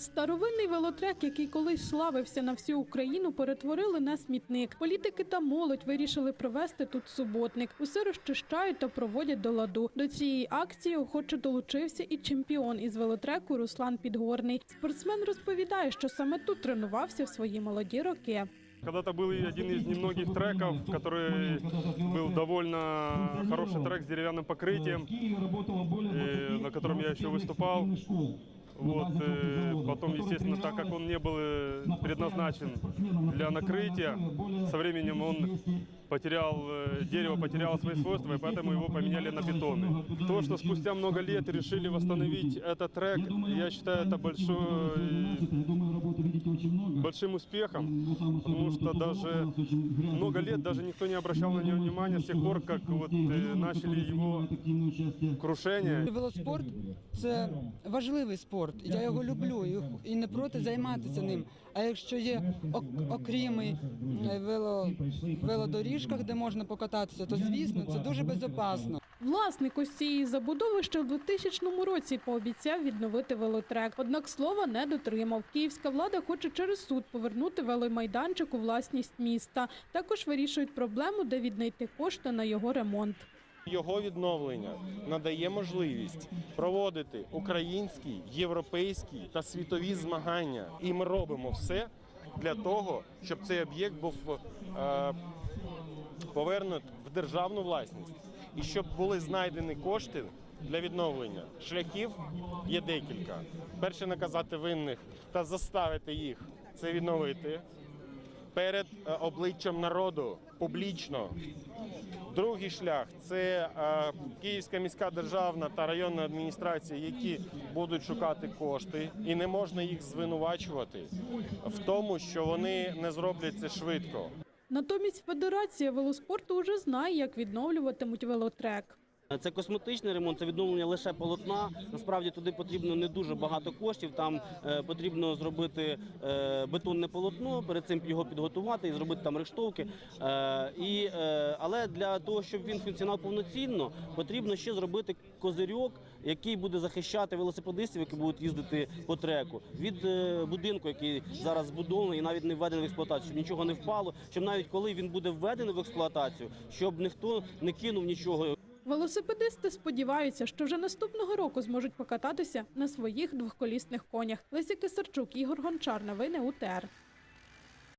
Старовинний велотрек, який колись славився на всю Україну, перетворили на смітник. Політики та молодь вирішили провести тут суботник. Усе розчищають та проводять до ладу. До цієї акції охоче долучився і чемпіон із велотреку Руслан Підгорний. Спортсмен розповідає, що саме тут тренувався в свої молоді роки. Когда-то был и один из немногих треков, который был довольно хороший трек с деревянным покрытием, э, на котором я еще выступал. Вот, э, потом, естественно, так как он не был э, предназначен для накрытия, со временем он потерял, э, дерево потеряло свои свойства, и поэтому его поменяли на бетонный. То, что спустя много лет решили восстановить этот трек, я считаю, это большой, большим успехом, потому что даже много лет даже никто не обращал на него внимания с тех пор, как вот э, начали его крушение. Велоспорт це важливий спорт. Я його люблю і- не проти займатися ним. А якщо є ок- окремий е, вело, велодоріжках, де можна покататися, то звісно це дуже безпечно. Власник ось цієї забудови ще в 2000 році пообіцяв відновити велотрек. Однак слова не дотримав. Київська влада хоче через суд повернути веломайданчик у власність міста. Також вирішують проблему, де віднайти кошти на його ремонт. Його відновлення надає можливість проводити українські, європейські та світові змагання. І ми робимо все для того, щоб цей об'єкт був е, повернут в державну власність і щоб були знайдені кошти для відновлення. Шляхів є декілька. Перше наказати винних та заставити їх це відновити перед е, обличчям народу публічно. Другий шлях це е, Київська міська державна та районна адміністрація, які будуть шукати кошти, і не можна їх звинувачувати в тому, що вони не зроблять це швидко. Натомість Федерація велоспорту вже знає, як відновлюватимуть велотрек. Це косметичний ремонт, це відновлення лише полотна. Насправді туди потрібно не дуже багато коштів. Там е, потрібно зробити е, бетонне полотно, перед цим його підготувати і зробити там рештовки. Е, і, е, але для того, щоб він функціонував повноцінно, потрібно ще зробити козирьок, який буде захищати велосипедистів, які будуть їздити по треку від е, будинку, який зараз збудований і навіть не введений в експлуатацію, щоб нічого не впало, щоб навіть коли він буде введений в експлуатацію, щоб ніхто не кинув нічого. Велосипедисти сподіваються, що вже наступного року зможуть покататися на своїх двохколісних конях. Леся Кисарчук, Ігор Гончар. Новини УТР.